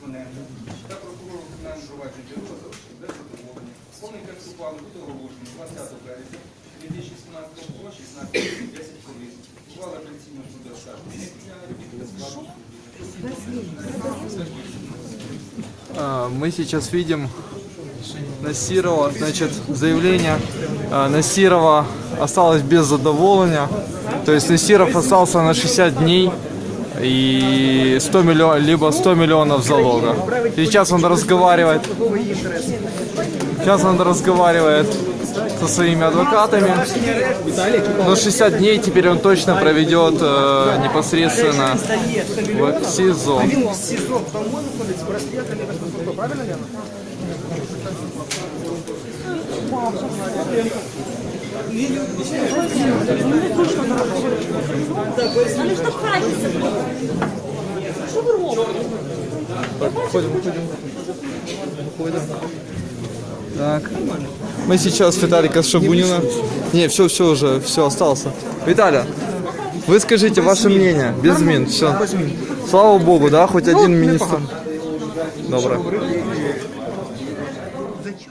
Коненко та прокурору кримінального провадження Кирила залишити без задоволення. Повний текст ухвали буде оголошений 20 березня 2017 року, 16 10 хвилин. Ухвала апеляційного суду оскаржена. Дня робіт без складу. А, Мы сейчас видим Насирова, значит, заявление а, Насирова осталось без задоволения. То есть Насиров остался на 60 дней и 100 миллионов, либо 100 миллионов залога. Сейчас он разговаривает. Сейчас он разговаривает со своими адвокатами. Но 60 дней теперь он точно проведет э, непосредственно в СИЗО. Він в СІЗО, по-моєму, ходить з браслетами, без правильно, Лена? Але ж так працюється. Що ви робите? Выходим, выходим. Выходим. Так. Мы сейчас Виталика Шабунина. Не, все, все уже, все, остался. Виталя, вы скажите ваше мнение, без мин, все. Слава богу, да, хоть один министр. Добре.